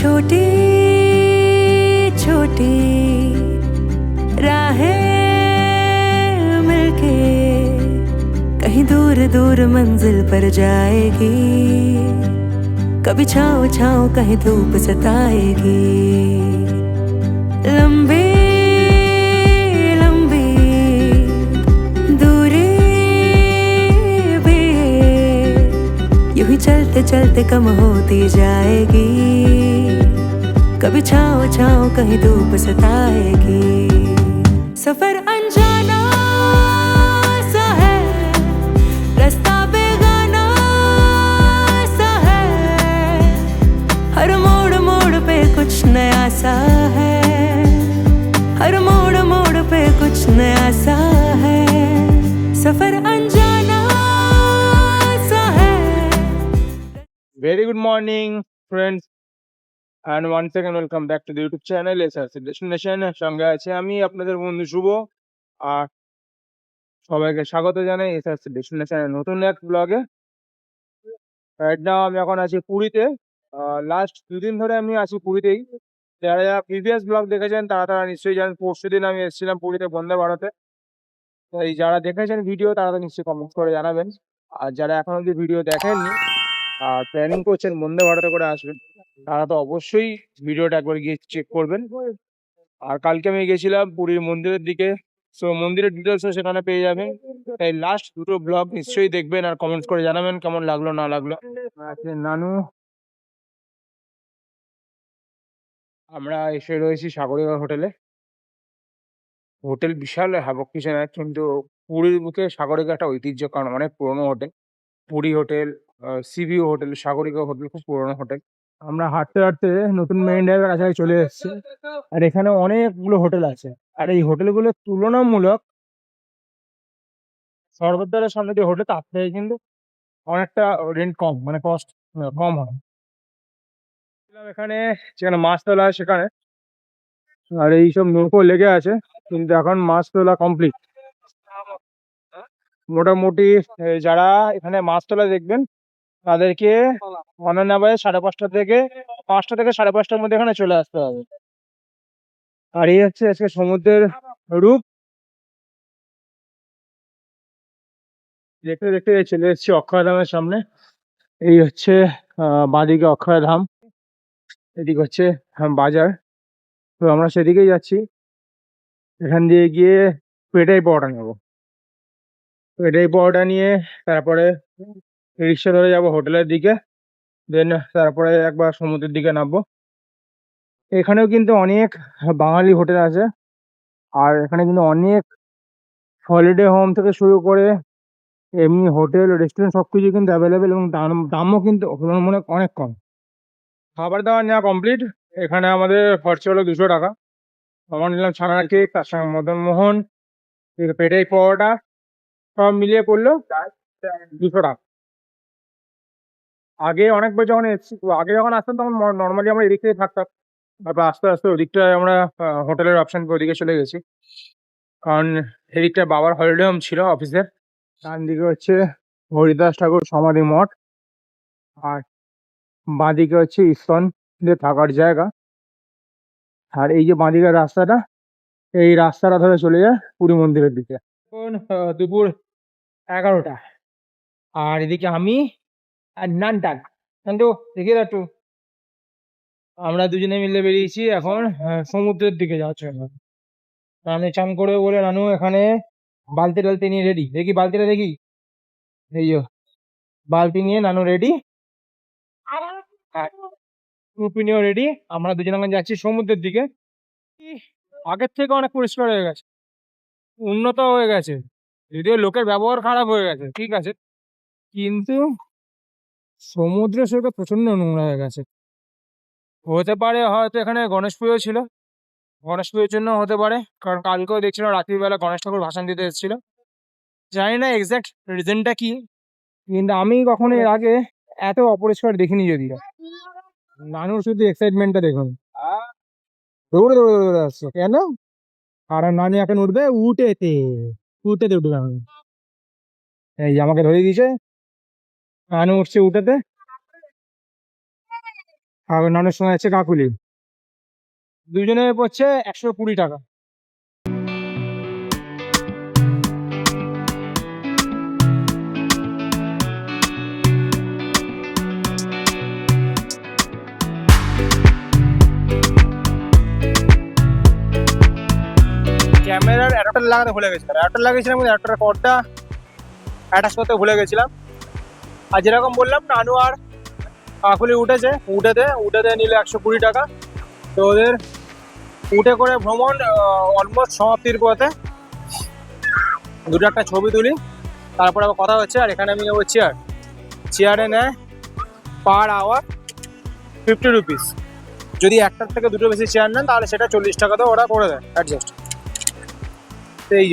छोटी छोटी राहें मिलके कहीं दूर दूर मंजिल पर जाएगी। कभी छाँव छाँव कहीं धूप सताएगी। लंबी चलते चलते कम होती जाएगी। कभी छाओ छाओ, कहीं धूप सताएगी। सफ़र अनजाना सा है, रास्ता बेगाना सा है। हर मोड़ मोड़ पे कुछ नया सा है। हर मोड़ मोड़ पे कुछ नया सा है। सफ़र अनजाना सा है। Very good morning friends and one second welcome back to the YouTube channel S R destination সঙ্গে আছে আমি, আপনাদের বন্ধু শুভ। আর সবাইকে স্বাগত জানাই। এস আর ডেস্টিনেশনের নতুন এক ব্লগে রাইট নাও আমি এখন আছি পুরীতে। লাস্ট দুদিন ধরে আমি আছি পুরীতেই। যারা যারা প্রিভিয়াস ব্লগ দেখেছেন, তারা তারা নিশ্চয়ই জানেন, পরশু দিন আমি এসেছিলাম পুরীতে বন্দে ভারতে। তাই যারা দেখেছেন ভিডিও তারা তো নিশ্চয়ই কমেন্ট করে জানাবেন। আর যারা এখন অব্দি ভিডিও দেখেননি প্ল্যানিং করছেন, বন্দে ভারতে করে আসবেন, তারা তো অবশ্যই ভিডিওটা একবার গিয়ে চেক করবেন। আর কালকে আমি গেছিলাম পুরীর মন্দিরের দিকে সো মন্দিরের ডিটেলসও সেখানে পেয়ে যাবেন। তাই লাস্ট দুটো ব্লগ নিশ্চয়ই দেখবেন আর কমেন্টস করে জানাবেন কেমন লাগল, না লাগল। আছে নানু। আমরা এসে রয়েছি সাগরিকা হোটেলে। হোটেল বিশাল হ্যাবক না কিন্তু পুরীর বুকে সাগরিকা একটা ঐতিহ্য, কারণ অনেক পুরনো hotel. Puri hotel seaview hotel, Sagarika hotel, খুব পুরনো হোটেল। আমরা হাঁটতে হাঁটতে নতুন মেইন ড্রাইভের কাছাকাছি চলে এসেছি। আর এখানে অনেকগুলো হোটেল আছে। আর এই হোটেলগুলো তুলনামূলক সর্বদ্বারের সামনে যে হোটেল, তার থেকে কিন্তু অনেকটা রেন্ট কম মানে কস্ট কম হয়। এখানে, যেখানে মাছ তোলা হয় সেখানে। আর এইসব নৌকো লেগে আছে, কিন্তু এখন মাছ তোলা কমপ্লিট মোটামুটি যারা এখানে মাছ তোলা দেখবেন তাদেরকে অনন্যা বাজে সাড়ে পাঁচটা থেকে পাঁচটা থেকে সাড়ে পাঁচটার মধ্যে এখানে চলে আসতে হবে। আর এই হচ্ছে আজকে সমুদ্রের রূপ। দেখতে দেখতে চলে এসেছি অক্ষয়ধামের সামনে। এই হচ্ছে বাঁদিকে অক্ষয়ধাম এদিক হচ্ছে বাজার। তো আমরা সেদিকেই যাচ্ছি। এখান দিয়ে গিয়ে পেটাই পাওয়াটা নেব। পেটাই পাওয়াটা নিয়ে তারপরে রিক্সা ধরে যাব হোটেলের দিকে দেন তারপরে একবার সমুদ্রের দিকে নামবো। এখানেও কিন্তু অনেক বাঙালি হোটেল আছে, আর এখানে কিন্তু অনেক হলিডে হোম থেকে শুরু করে এমনি হোটেল রেস্টুরেন্ট সব কিছু কিন্তু অ্যাভেলেবেল এবং দাম, দামও কিন্তু মনে অনেক কম। খাবার দাবার নেওয়া কমপ্লিট এখানে আমাদের খরচা হলো দুশো টাকা। আমার নিলাম ছানার কেক তার সঙ্গে মদন মোহন পেটাই পাওয়াটা সব মিলিয়ে পড়ল দুশো টাকা। আগে অনেকবার যখন এসেছি, আগে যখন আসতাম তখন নর্মালি আমরা এদিক থেকে থাকতাম। তারপর আস্তে আস্তে ওদিকটায় আমরা হোটেলের অপশন ওদিকে চলে গেছি। কারণ এদিকটা বাবার হলিডে হোম ছিল অফিসের। ডান দিকে হচ্ছে হরিদাস ঠাকুর সমাধি মঠ। আর বাঁদিকে হচ্ছে ইস্কন যে থাকার জায়গা। আর এই যে বাঁদিকের রাস্তাটা, এই রাস্তাটা ধরে চলে যায় পুরী মন্দিরের দিকে। এখন দুপুর এগারোটা। আর এদিকে আমি আর নানটান নান্টু দাও একটু আমরা দুজনে মিলে বেরিয়েছি এখন সমুদ্রের দিকে যাচ্ছে নানু চান করে বলে, নানু, এখানে বালতি টালতি নিয়ে রেডি দেখি বালতিটা দেখি। এই বালতি নিয়ে নানু রেডি টুপি নিয়েও রেডি আমরা দুজন এখন যাচ্ছি সমুদ্রের দিকে। আগের থেকে অনেক পরিষ্কার হয়ে গেছে। উন্নত হয়ে গেছে। যদিও লোকের ব্যবহার খারাপ হয়ে গেছে, ঠিক আছে। কিন্তু সমুদ্র সৈকত প্রচণ্ড নোংরা হয়ে গেছে। হতে পারে হয়তো এখানে গণেশ পুজো ছিল। গণেশ পুজোর জন্য হতে পারে। কারণ কালকেও দেখছিলাম, রাত্রিবেলা গণেশ ঠাকুর ভাসান দিতে এসেছিল। জানি না এক্সাক্ট রিজনটা কি, কিন্তু আমি কখনো এর আগে এত অপরিষ্কার দেখিনি যদিও। নানুর শুধু এক্সাইটমেন্টটা দেখুন। দৌড়ে দৌড়ে দৌড়ে আসছে। কেন? আর নানি এখন উঠবে উঠেতে উঠেতে উঠবে এই আমাকে ধরিয়ে দিয়েছে। নানু উঠছে উঠেতে। আর নানের সঙ্গে আছে কাকুলি দুজনে পড়ছে একশো কুড়ি টাকা। ক্যামেরার অ্যাডাপ্টার লাগাতে ভুলে গেছিলাম অ্যাডাপ্টার লাগিয়েছিলাম কিন্তু অ্যাডাপ্টার কর্ডটা অ্যাটাচ করতে ভুলে গেছিলাম। আর যেরকম বললাম, নানু আর কাকুলি উঠেছে, উঠেতে উঠেতে নিলে একশো কুড়ি টাকা। তো ওদের উঠে করে ভ্রমণ অলমোস্ট সমাপ্তির পথে। দুটো একটা ছবি তুলি, তারপর আবার কথা হচ্ছে, আর এখানে আমি নেব চেয়ার চেয়ারে নেয় পার আওয়ার ফিফটি রুপিস যদি একটার থেকে দুটো বেশি চেয়ার নেন, তাহলে সেটা চল্লিশ টাকাতেও ওরা করে দেয় অ্যাডজাস্ট এই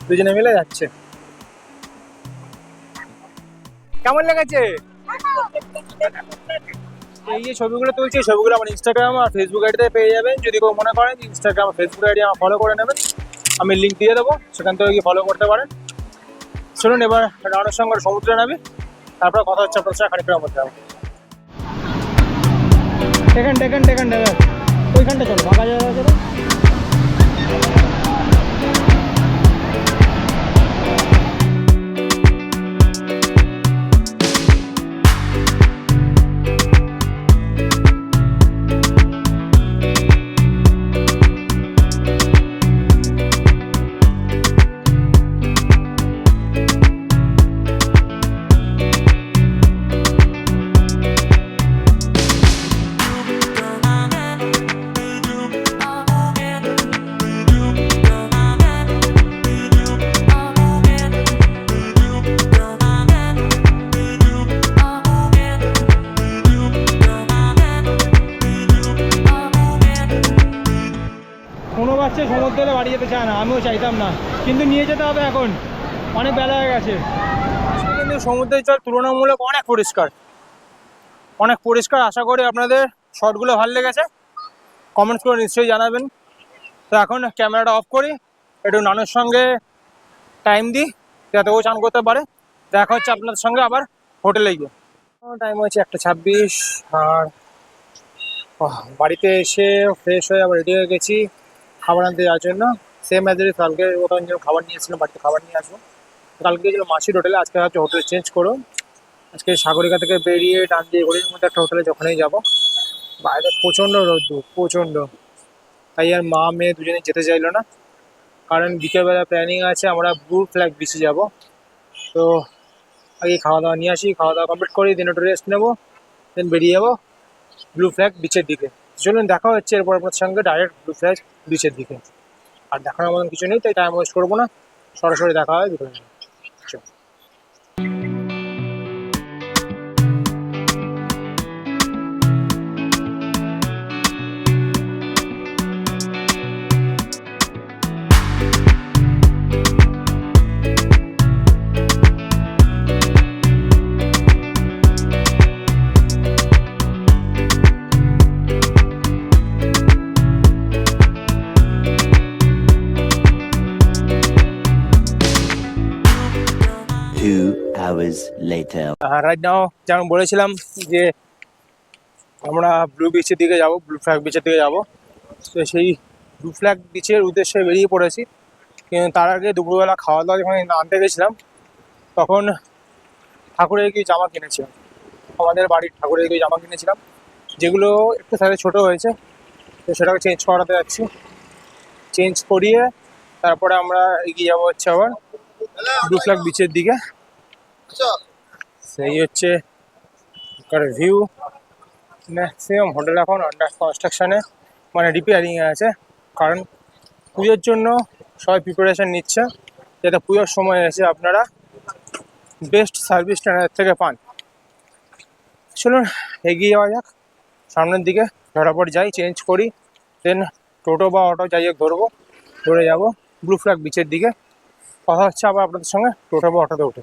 দুজনে মিলে যাচ্ছে। কেমন লেগেছে? এই যে ছবিগুলো তুলছি ছবিগুলো আমার ইনস্টাগ্রাম আর ফেসবুক আইডিতে পেয়ে যাবেন। যদি কেউ মনে করেন ইনস্টাগ্রাম ফেসবুক আইডি আমার ফলো করে নেবেন আমি লিঙ্ক দিয়ে দেবো সেখান থেকে গিয়ে ফলো করতে পারেন। চলুন এবার রানের সঙ্গে সমুদ্রে নামি তারপরে কথা হচ্ছে আপনার সাথে খানিকটার মধ্যে যাব টেকেন টেকেন টেকেন টেকেন। ওইখানটা চলো ফাঁকা জায়গা আছে কোনো সমুদ্রে বাড়ি যেতে চায় না, আমিও চাইতাম না। কিন্তু নিয়ে যেতে হবে এখন। অনেক বেলা হয়ে গেছে। কিন্তু সমুদ্রের জল তুলনামূলক অনেক পরিষ্কার। অনেক পরিষ্কার, আশা করি আপনাদের শটগুলো ভালো লেগেছে। কমেন্টস করে নিশ্চয়ই জানাবেন। তো এখন ক্যামেরাটা অফ করি। একটু নানুর সঙ্গে টাইম দিই, যাতে ও চান করতে পারে। দেখা হচ্ছে আপনাদের সঙ্গে আবার হোটেলে গিয়ে। টাইম হয়েছে একটা ছাব্বিশ, আর বাড়িতে এসে ফ্রেশ হয়ে আবার রেডি হয়ে গেছি। খাবার আনতে যাওয়ার জন্য। সেম অ্যাজ কালকে ওখানে যেরকম খাবার নিয়ে এসেছিলাম, বাড়িতে খাবার নিয়ে আসব। কালকে গেছিল মাসির হোটেলে আজকে হচ্ছে হোটেল চেঞ্জ করো। আজকে সাগরিকা থেকে বেরিয়ে ডান দিয়ে গড়ির মধ্যে একটা হোটেলে যখনই যাব, বাইরে প্রচণ্ড রোদ্দুর, প্রচণ্ড। তাই আর মা, মেয়ে দুজনে যেতে চাইলো না। কারণ বিকেলবেলা প্ল্যানিং আছে, আমরা ব্লু ফ্ল্যাগ বিচে যাব। তো আগে খাওয়া দাওয়া নিয়ে আসি খাওয়া দাওয়া কমপ্লিট করি দিন একটু রেস্ট নেব দেন বেরিয়ে যাব ব্লু ফ্ল্যাগ বিচের দিকে। চলুন দেখা হচ্ছে এরপর আপনার সঙ্গে ডাইরেক্ট ব্লু ফ্ল্যাশ বিচের দিকে। আর দেখানোর মতন কিছু নেই, তাই টাইম ওয়েস্ট করব না। সরাসরি দেখা হয় বিকেলে later. রাইট নাও যেমন বলেছিলাম যে আমরা ব্লু বিচের দিকে যাব ব্লু ফ্ল্যাগ বিচের দিকে যাব। তো সেই ব্লু ফ্ল্যাগ বিচের উদ্দেশ্যে বেরিয়ে পড়েছি। কিন্তু তার আগে দুপুরবেলা খাওয়া দাওয়া যখন আনতে গেছিলাম তখন ঠাকুরের কি জামা কিনেছিলাম। আমাদের বাড়ির ঠাকুরের কি জামা কিনেছিলাম যেগুলো একটু সাইজে ছোটো হয়েছে। তো সেটাকে চেঞ্জ করাতে যাচ্ছি। চেঞ্জ করিয়ে তারপরে আমরা এগিয়ে যাব হচ্ছে আবার ব্লু ফ্ল্যাগ বিচের দিকে। সেই হচ্ছে ভিউ ম্যাক্সিমাম হোটেল এখন আন্ডার কনস্ট্রাকশানে মানে রিপেয়ারিংয়ে আছে। কারণ পুজোর জন্য সবাই প্রিপারেশান নিচ্ছে, যাতে পুজোর সময় এসে আপনারা বেস্ট সার্ভিসটা এর থেকে পান। চলুন এগিয়ে যাওয়া যাক, সামনের দিকে ঝটাপট যাই চেঞ্জ করি দেন টোটো বা অটো যাই হোক ধরবো, ধরে যাব ব্লু ফ্ল্যাগ বিচের দিকে। কথা হচ্ছে আবার আপনাদের সঙ্গে টোটো বা অটোতে উঠে।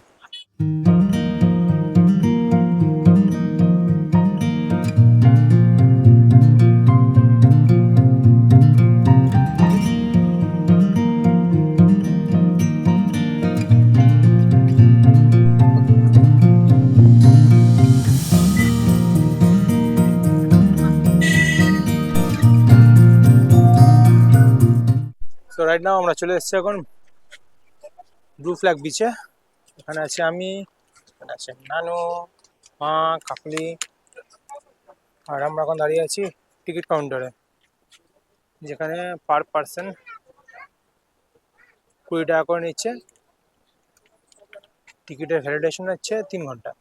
রাইট নাও আমরা চলে এসেছি এখন ব্লু ফ্ল্যাগ বিচে এখানে আছে আমি, এখানে আছে নানু, মা, কাকলি, আর আমরা এখন দাঁড়িয়ে আছি টিকিট কাউন্টারে যেখানে পার পার্সন কুড়ি টাকা করে নিচ্ছে। টিকিটের ভ্যালিডেশন হচ্ছে তিন ঘণ্টা।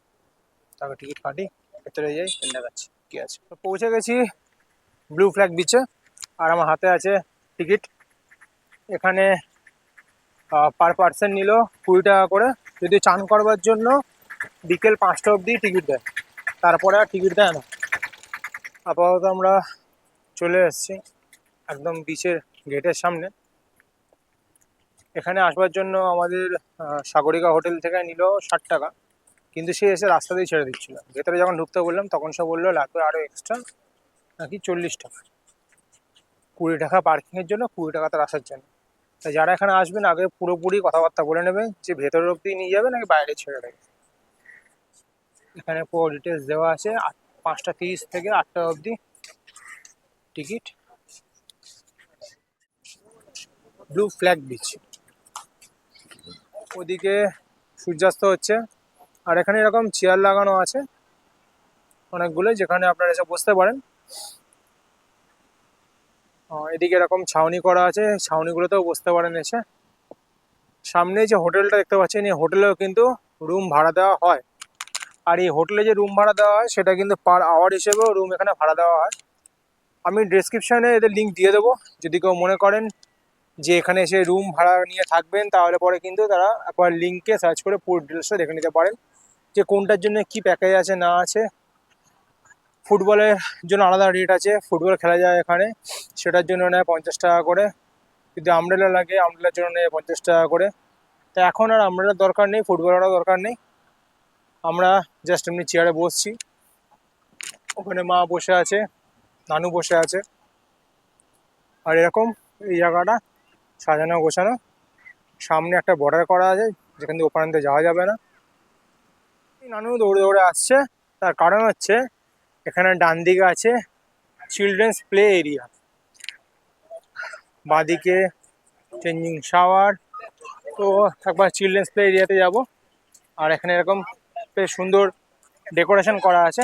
তারপর টিকিট কাটি, ভেতরে যাই দেখাচ্ছি। কি আছে। পৌঁছে গেছি ব্লু ফ্ল্যাগ বিচে আর আমার হাতে আছে টিকিট। এখানে পার পার্সন নিল কুড়ি টাকা করে। যদি চান করবার জন্য বিকেল পাঁচটা অবধি টিকিট দেয়। তারপরে আর টিকিট দেয় না। আপাতত আমরা চলে এসেছি একদম বিচের গেটের সামনে। এখানে আসবার জন্য আমাদের সাগরিকা হোটেল থেকে নিল ষাট টাকা। কিন্তু সে এসে রাস্তা দিয়ে ছেড়ে দিচ্ছিল। ভেতরে যখন ঢুকতে বললাম, তখন সে বলল, লাগবে আরও এক্সট্রা নাকি চল্লিশ টাকা? কুড়ি টাকা পার্কিংয়ের জন্য কুড়ি টাকা তার আসার জন্য। তাই যারা এখানে আসবেন, আগে পুরোপুরি কথাবার্তা বলে নেবেন যে ভেতরের অবধি নিয়ে যাবে নাকি বাইরে ছেড়ে দেবে? এখানে পুরো ডিটেলস দেওয়া আছে। আট, পাঁচটা তিরিশ থেকে আটটা অবধি টিকিট। ব্লু ফ্ল্যাগ বিচ ওদিকে সূর্যাস্ত হচ্ছে। আর এখানে এরকম চেয়ার লাগানো আছে অনেকগুলো, যেখানে আপনারা এসে বসতে পারেন। এদিকে এরকম ছাউনি করা আছে, ছাউনিগুলোতেও বসতে পারেন এসে। সামনে যে হোটেলটা দেখতে পাচ্ছেন, এই হোটেলেও কিন্তু রুম ভাড়া দেওয়া হয়। আর এই হোটেলে যে রুম ভাড়া দেওয়া হয়, সেটা কিন্তু পার আওয়ার হিসেবেও রুম এখানে ভাড়া দেওয়া হয়। আমি ডিসক্রিপশানে এদের লিঙ্ক দিয়ে দেবো, যদি কেউ মনে করেন যে এখানে এসে রুম ভাড়া নিয়ে থাকবেন, তাহলে পরে কিন্তু তারা একবার লিঙ্কে সার্চ করে পুরো ডিটেলসটা দেখে নিতে পারেন। যে কোনটার জন্য কি প্যাকেজ আছে, না আছে ফুটবলের জন্য আলাদা রেট আছে। ফুটবল খেলা যায় এখানে। সেটার জন্য নেয় পঞ্চাশ টাকা করে। যদি আমব্রেলা লাগে আমব্রেলার জন্য নেয় পঞ্চাশ টাকা করে। তা এখন আর আমব্রেলার দরকার নেই ফুটবলেরও দরকার নেই। আমরা জাস্ট এমনি চেয়ারে বসছি। ওখানে মা বসে আছে, নানু বসে আছে। আর এরকম এই জায়গাটা, সাজানো গোছানো। সামনে একটা বর্ডার করা আছে, যেখান থেকে ওপারান্তে যাওয়া যাবে না। নানু দৌড়ে দৌড়ে আসছে। তার কারণ হচ্ছে এখানে ডান দিকে আছে চিলড্রেন্স প্লে এরিয়া বাঁদিকে চেঞ্জিং শাওয়ার তো একবার চিলড্রেন্স প্লে এরিয়াতে যাব। আর এখানে এরকম বেশ সুন্দর ডেকোরেশন করা আছে।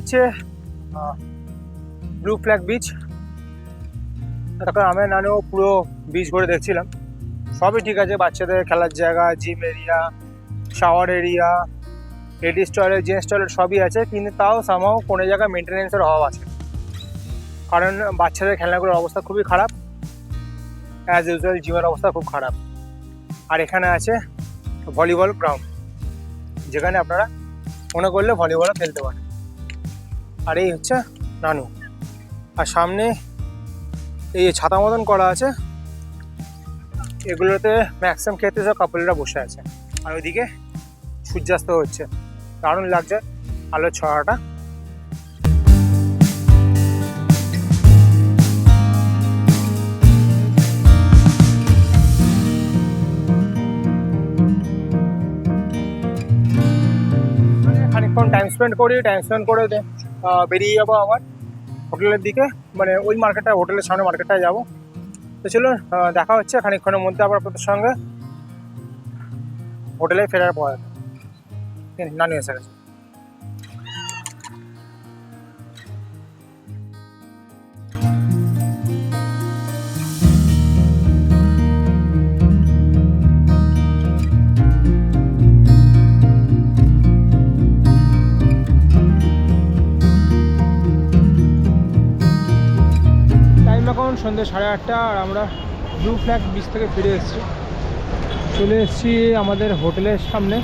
হচ্ছে ব্লু ফ্ল্যাগ বিচ তখন আমি নানেও পুরো বিচ ঘুরে দেখছিলাম। সবই ঠিক আছে, বাচ্চাদের খেলার জায়গা gym area shower area ladies toilet gents toilet সবই আছে, কিন্তু তাও সামাও কোনো জায়গায় মেনটেনেন্সের অভাব আছে। কারণ বাচ্চাদের খেলনাগুলোর অবস্থা খুবই খারাপ। অ্যাজ ইউজুয়াল জিমের অবস্থা খুব খারাপ। আর এখানে আছে ভলিবল গ্রাউন্ড যেখানে আপনারা মনে করলে ভলিবলও খেলতে পারেন। আর এই হচ্ছে নানু। আর সামনে এই ছাতা মতন করা আছে, এগুলোতে ম্যাক্সিমাম ক্ষেত্রে সব কাপড়েরা বসে আছে। আর ওইদিকে সূর্যাস্ত হচ্ছে। দারুণ লাগছে আলোর ছড়াটা। মানে খানিকক্ষণ টাইম স্পেন্ড করি টাইম স্পেন্ড করে বেরিয়ে যাব আবার হোটেলের দিকে। মানে ওই মার্কেটটা, হোটেলের সামনে মার্কেটটায় যাব। তো চলুন দেখা হচ্ছে খানিকক্ষণের মধ্যে আবার আপনাদের সঙ্গে। হোটেলে ফেরার পর। নানি এসে সন্ধ্যে সাড়ে আটটা আর আমরা ব্লু ফ্ল্যাগ বিচ থেকে ফিরে এসেছি। চলে এসেছি আমাদের হোটেলের সামনে।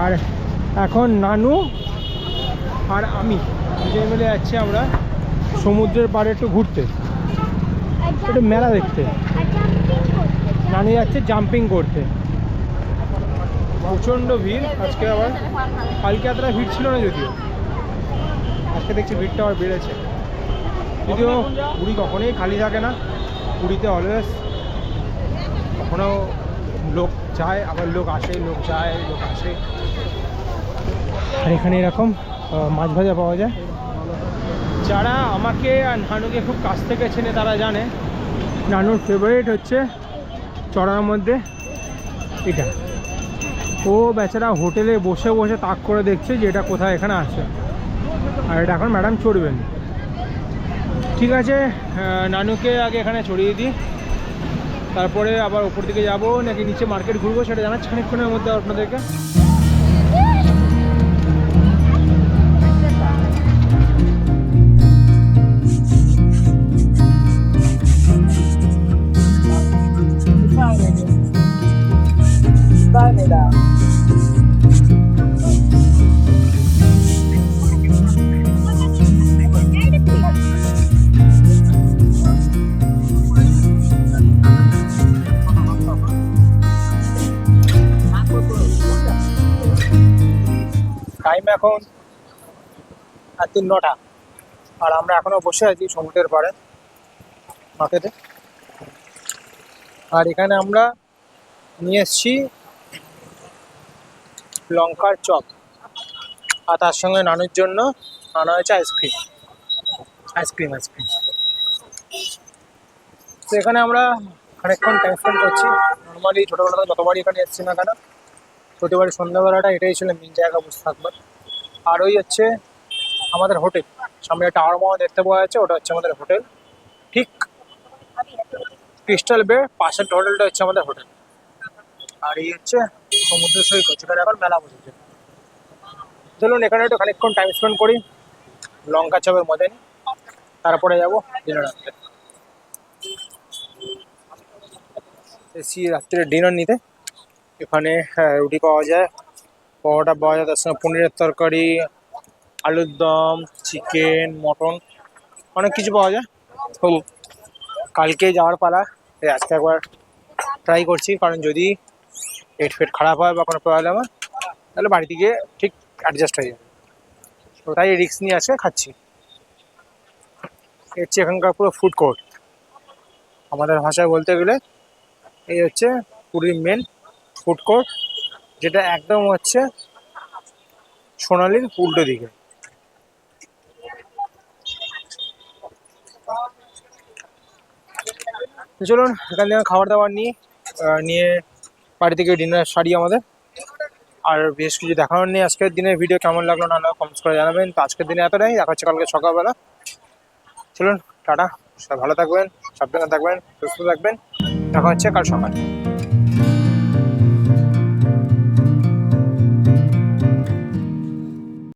আর এখন নানু আর আমি দুজনে মিলে যাচ্ছি আমরা সমুদ্রের পাড়ে একটু ঘুরতে। একটু মেলা দেখতে। নানি যাচ্ছে জাম্পিং করতে। প্রচণ্ড ভিড়। আজকে আবার কালকে এতটা ভিড় ছিল না যদিও। আজকে দেখছি ভিড়টা আবার বেড়েছে। যদিও পুরী কখনোই খালি থাকে না, পুরীতে অলওয়েজ কখনো লোক যায়, আবার লোক আসে, লোক যায়, লোক আসে। আর এখানে এরকম মাছ ভাজা পাওয়া যায়। যারা আমাকে আর নানুকে খুব কাছ থেকে চেনে তারা জানে, নানুর ফেভারিট হচ্ছে চড়ার মধ্যে এটা। ও বেচারা হোটেলে বসে বসে তাক করে দেখছে যে এটা কোথায়, এখানে আছে। আর এটা এখন ম্যাডাম চড়বেন। ঠিক আছে নানুকে আগে এখানে ছড়িয়ে দিই। তারপরে আবার উপর দিকে যাব, নাকি নিচে মার্কেট ঘুরবো সেটা জানাচ্ছি খানিক্ষণের মধ্যে আপনাদেরকে। টাইম এখন আর তিন নটা। আর আমরা এখনও বসে আছি সমুদ্রের পাড়ে মার্কেটে আর এখানে আমরা নিয়ে এসছি লঙ্কার চপ। আর তার সঙ্গে নানুর জন্য আনা হয়েছে আইসক্রিম। Ice cream ice cream. তো এখানে আমরা অনেকক্ষণ টাইম স্পেন্ড করছি। নর্মালি ছোটোবেলা থেকে যতবারই এখানে এসেছি না কেন, প্রতিবারই সন্ধ্যাবেলাটা এটাই ছিল মেন জায়গা বসে থাকবার। আর ওই হচ্ছে আমাদের হোটেল। সামনে একটা মাওয়া দেখতে পাওয়া যাচ্ছে ওটা হচ্ছে আমাদের হোটেল। ঠিক ক্রিস্টাল বে পাশের হোটেলটা হচ্ছে আমাদের হোটেল। আর এই হচ্ছে সমুদ্র সৈকত সেখানে এখন মেলা বসেছে। চলুন এখানে একটু খানিকক্ষণ টাইম স্পেন্ড করি। লঙ্কা চপের মধ্যে তারপরে যাব ডিনার আনতে এসি রাত্রে ডিনার নিতে। এখানে হ্যাঁ, রুটি পাওয়া যায়। পরোটা পাওয়া যায়, তার সঙ্গে পনিরের তরকারি, আলুর দম, চিকেন, মটন, অনেক কিছু পাওয়া যায়। তো কালকে যাওয়ার পালা, তাই আজকে একবার ট্রাই করছি, কারণ যদি পেট ফেট খারাপ হয় বা কোনো প্রবলেম হয়, তাহলে বাড়ি থেকে ঠিক অ্যাডজাস্ট হয়ে যাবে। তাই রিস্ক নিয়ে আজকে খাচ্ছি। এর হচ্ছে এখানকার পুরো ফুড কোর্ট আমাদের ভাষায় বলতে গেলে এই হচ্ছে পুরীর মেন ফুড কোর্ট যেটা একদম হচ্ছে সোনালির উল্টো দিকে। চলুন, এখান থেকে খাবার দাবার নিই নিয়ে বাড়ি থেকে ডিনার সারি আমাদের। আর বেশ কিছু দেখানোর নেই আজকের দিনের ভিডিও কেমন লাগল না কমেন্টস করে জানাবেন। তো আজকের দিনে এতটাই। দেখা হচ্ছে কালকে সকালবেলা। চলুন, টাটা। সবাই ভালো থাকবেন, সাবধানে থাকবেন, সুস্থ থাকবেন। দেখা হচ্ছে কাল সকালে।